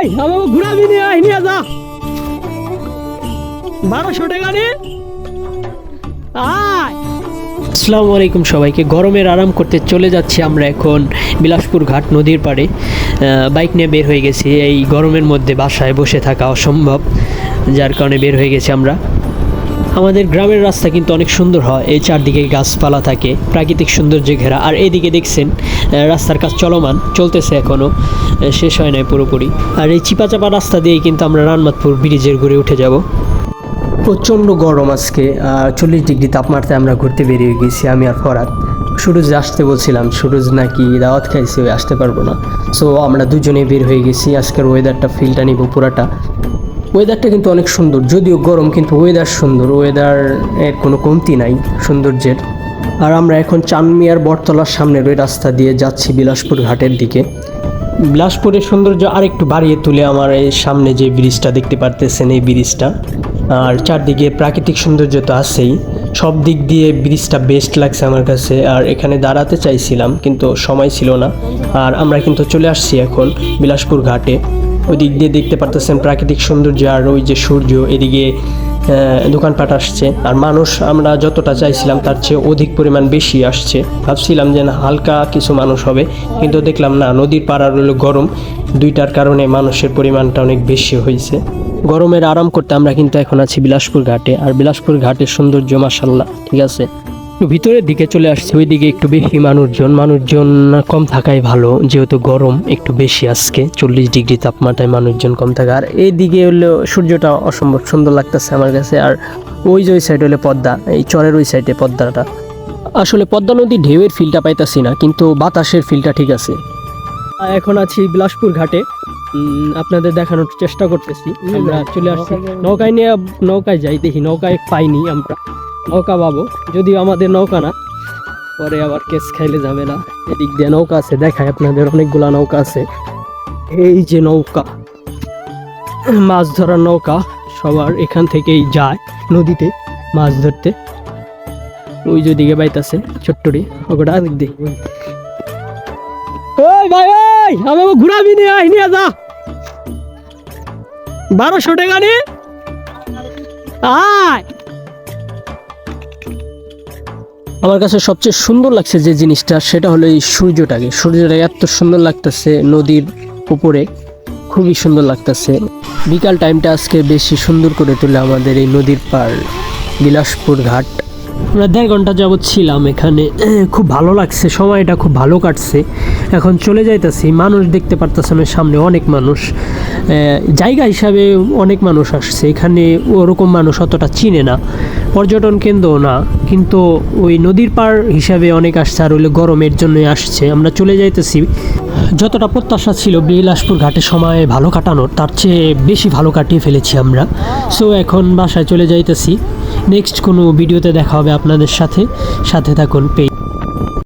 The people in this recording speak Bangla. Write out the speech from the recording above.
আমাকে ঘুরাবি নিয়ে যা। বারোশো টাকা আসসালামু আলাইকুম সবাইকে। গরমের আরাম করতে চলে যাচ্ছি আমরা এখন বিলাসপুর ঘাট নদীর পাড়ে। বাইক নিয়ে বের হয়ে গেছি। এই গরমের মধ্যে বাসায় বসে থাকা অসম্ভব, যার কারণে বের হয়ে গেছি আমরা। আমাদের গ্রামের রাস্তা কিন্তু অনেক সুন্দর হয়। এই চারদিকে গাছপালা থাকে, প্রাকৃতিক সৌন্দর্যে ঘেরা। আর এদিকে দেখছেন রাস্তার কাজ চলমান, চলতেছে এখনও শেষ হয় নাই পুরোপুরি। আর এই চিপাচাপা রাস্তা দিয়েই কিন্তু আমরা রানমাতপুর ব্রিজের ঘুরে উঠে যাব। প্রচণ্ড গরম আজকে চল্লিশ ডিগ্রি তাপমাত্রায় আমরা ঘুরতে বেরিয়ে গেছি, আমি আর ফরাত সুরজ আসতে বলছিলাম, সুরজ নাকি দাওয়াত খাইছে, ওই আসতে পারব না। সো আমরা দুজনেই বের হয়ে গেছি, আজকের ওয়েদারটা ফিলটা নিব পুরাটা। ওয়েদারটা কিন্তু অনেক সুন্দর, যদিও গরম, কিন্তু ওয়েদার সুন্দর। ওয়েদার এর কোনো কমতি নাই, সৌন্দর্যের। আর আমরা এখন চানমিয়ার বটতলার সামনের ওই রাস্তা দিয়ে যাচ্ছি বিলাসপুর ঘাটের দিকে। বিলাসপুরের সৌন্দর্য আরেকটু বাড়িয়ে তুলে আমার এই সামনে যে ব্রিজটা দেখতে পারতেছেন এই ব্রিজটা। আর চারদিকে প্রাকৃতিক সৌন্দর্য তো আছেই। সব দিক দিয়ে ব্রিজটা বেস্ট লাগছে আমার কাছে। আর এখানে দাঁড়াতে চাইছিলাম, কিন্তু সময় ছিল না। আর আমরা কিন্তু চলে আসছি এখন বিলাসপুর ঘাটে। ওই দিক দিয়ে দেখতে পারতেছেন প্রাকৃতিক সৌন্দর্য আর ওই যে সূর্য এদিকে দোকানপাট আসছে। আর মানুষ আমরা যতটা চাইছিলাম তার চেয়ে অধিক পরিমাণ বেশি আসছে। ভাবছিলাম যে হালকা কিছু মানুষ হবে, কিন্তু দেখলাম না, নদীর পাড়া রইল গরম। দুইটার কারণে মানুষের পরিমাণটা অনেক বেশি হয়েছে। গরমের আরাম করতে আমরা কিন্তু এখন আছি বিলাসপুর ঘাটে। আর বিলাসপুর ঘাটের সৌন্দর্য মাসাল্লাহ ঠিক আছে? একটু ভিতরের দিকে চলে আসছে, ওইদিকে একটু বেশি মানুষজন মানুষজন কম থাকাই ভালো, যেহেতু গরম একটু বেশি আজকে, চল্লিশ ডিগ্রি তাপমাত্রায় মানুষজন কম থাকে। আর এইদিকে হলো সূর্যটা অসম্ভব সুন্দর লাগতেছে আমার কাছে, আর ওই যে ওই সাইড হলে পদ্মা, এই চরের ওই সাইডে পদ্মাটা। আসলে পদ্মা নদীর ঢেউয়ের ফিলটা পাইতাছি না, কিন্তু বাতাসের ফিলটা ঠিক আছে। এখন আছি বিলাসপুর ঘাটে আপনাদের দেখানোর চেষ্টা করতেছি। আমরা চলে আসছি নৌকায় নিয়ে, নৌকায় যাই, দেখি নৌকায় পাইনি আমরা। নৌকা পাবো। যদিও আমাদের নৌকা না, পরে আবার কেস খাইলে যাবে না এদিক দিয়ে নৌকা আছে দেখায় আপনাদের অনেকগুলা নৌকা আছে। এই যে নৌকা, মাছ ধরার নৌকা সবার এখান থেকেই যায় নদীতে মাছ ধরতে। ওই যে দিকে বাইতাছে ছোট্টরি ওটা দিক। ওই ভাই, ওই, আমাকে ঘুরাবি নিয়ে আয়, নিয়ে যা। বারোশো টাকা নে। আয়। আমার কাছে সবচেয়ে সুন্দর লাগছে যে জিনিসটা, সেটা হলো এই সূর্যটাকে। সূর্যটা এত সুন্দর লাগতেছে নদীর উপরে। খুবই সুন্দর লাগতেছে। বিকাল টাইমটা আজকে বেশি সুন্দর করে তোলে আমাদের এই নদীর পার বিলাসপুর ঘাট। আমরা দেড় ঘণ্টা যাবৎ ছিলাম এখানে। খুব ভালো লাগছে, সময়টা খুব ভালো কাটছে। এখন চলে যাইতেছি, মানুষ দেখতে পারতেছেন ওই সামনে অনেক মানুষ। জায়গা হিসাবে অনেক মানুষ আসছে। এখানে ওরকম মানুষ অতটা চিনে না। পর্যটন কেন্দ্র না, কিন্তু ওই নদীর পার হিসাবে অনেক আসছে আর হইলে গরমের জন্যই আসছে। আমরা চলে যাইতেছি। যতটা প্রত্যাশা ছিল বিলাসপুর ঘাটে সময় ভালো কাটানোর, তার চেয়ে বেশি ভালো কাটিয়ে ফেলেছি আমরা। সো এখন বাসায় চলে যাইতেছি। নেক্সট কোনো ভিডিওতে দেখা হবে আপনাদের সাথে। সাথে থাকুন পে